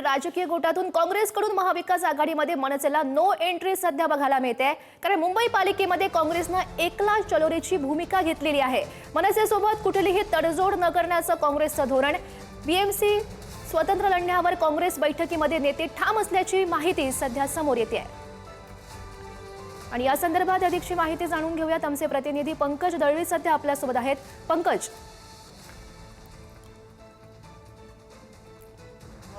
बीड राजकीय गोटातून काँग्रेसकडून महाविकास आघाडीमध्ये मनसेला नो एंट्री सध्या बघायला मिळते. कारण मुंबई पालिकेमध्ये काँग्रेसनं एकला चलोरीची भूमिका घेतलेली आहे. मनसेसोबत कुठलीही तडजोड न करण्याचं काँग्रेसचं धोरण. बीएमसी स्वतंत्र लढण्यावर काँग्रेस बैठकीमध्ये नेते ठाम असल्याची माहिती सध्या समोर येते आहे आणि या संदर्भात अधिकची माहिती जाणून घेऊयात. आमचे प्रतिनिधी पंकज दळवी सध्या आपल्यासोबत आहेत. पंकज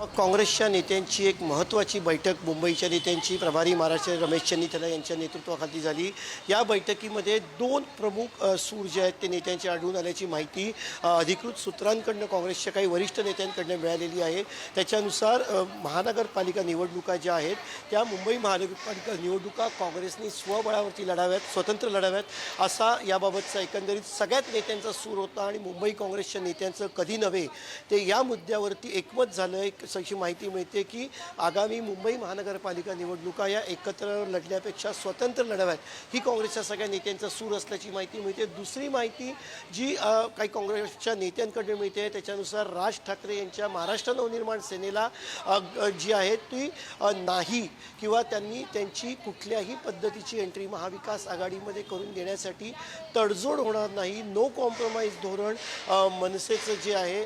काँग्रेसच्या नेत्यांची एक महत्त्वाची बैठक मुंबईच्या नेत्यांची प्रभारी महाराष्ट्र रमेश चन्नीथला यांच्या नेतृत्वाखाली झाली. या बैठकीमध्ये दोन प्रमुख सूर जे आहेत ते नेत्यांचे आढळून आल्याची माहिती अधिकृत सूत्रांकडनं काँग्रेसच्या काही वरिष्ठ नेत्यांकडनं मिळालेली आहे. त्याच्यानुसार महानगरपालिका निवडणुका ज्या आहेत त्या मुंबई महानगरपालिका निवडणुका काँग्रेसने स्वबळावरती लढाव्यात स्वतंत्र लढाव्यात. असा याबाबतचा एकंदरीत सगळ्यात नेत्यांचा सूर होता आणि मुंबई काँग्रेसच्या नेत्यांचं कधी नव्हे ते या मुद्द्यावरती एकमत झालं. एक अशी माहिती मिळते की आगामी मुंबई महानगरपालिका निवडणुका या एकत्र लढण्यापेक्षा स्वतंत्र लढाव्यात ही काँग्रेसच्या सगळ्या नेत्यांचा सूर असल्याची माहिती मिळते. दुसरी माहिती जी काही काँग्रेसच्या नेत्यांकडे मिळते त्याच्यानुसार राज ठाकरे यांच्या महाराष्ट्र नवनिर्माण सेनेला जी आहे ती नाही किंवा त्यांनी त्यांची कुठल्याही पद्धतीची एंट्री महाविकास आघाडीमध्ये करून देण्यासाठी तडजोड होणार नाही. नो कॉम्प्रोमाइज धोरण मनसेचं जे आहे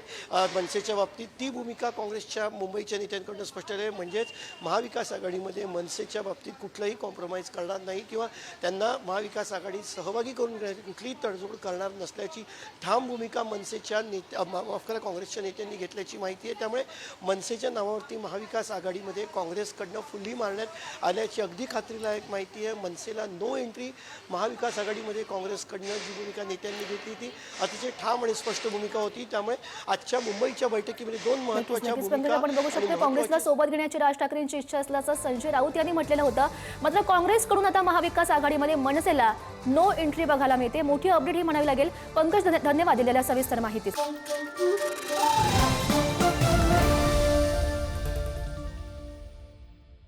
मनसेच्या बाबतीत ती भूमिका काँग्रेसच्या मुंबईच्या नेत्यांकडून स्पष्ट आहे म्हणजेच महाविकास आघाडीमध्ये मनसेच्या बाबतीत कुठलंही कॉम्प्रोमाइज करणार नाही किंवा त्यांना महाविकास आघाडीत सहभागी करून घेण्याची कुठलीही तडजोड करणार नसल्याची ठाम भूमिका मनसेच्या नेत्या माफ करा काँग्रेसच्या नेत्यांनी घेतल्याची माहिती आहे. त्यामुळे मनसेच्या नावावरती महाविकास आघाडीमध्ये काँग्रेसकडनं फुल्ली मारण्यात आल्याची अगदी खात्रीलायक माहिती आहे. मनसेला नो एंट्री महाविकास आघाडीमध्ये काँग्रेसकडनं जी भूमिका नेत्यांनी घेतली ती अतिशय ठाम आणि स्पष्ट भूमिका होती. त्यामुळे आजच्या मुंबईच्या बैठकीमध्ये दोन नक्कीच पंकज आपण बघू शकतो काँग्रेसला सोबत घेण्याची राज ठाकरेंची इच्छा असल्याचं संजय राऊत यांनी म्हटलेलं होतं. मात्र काँग्रेसकडून आता महाविकास आघाडीमध्ये मनसेला नो एंट्री बघायला मिळते. मोठी अपडेट ही म्हणावी लागेल. पंकज धन्य- धन्यवाद दिलेल्या सविस्तर माहिती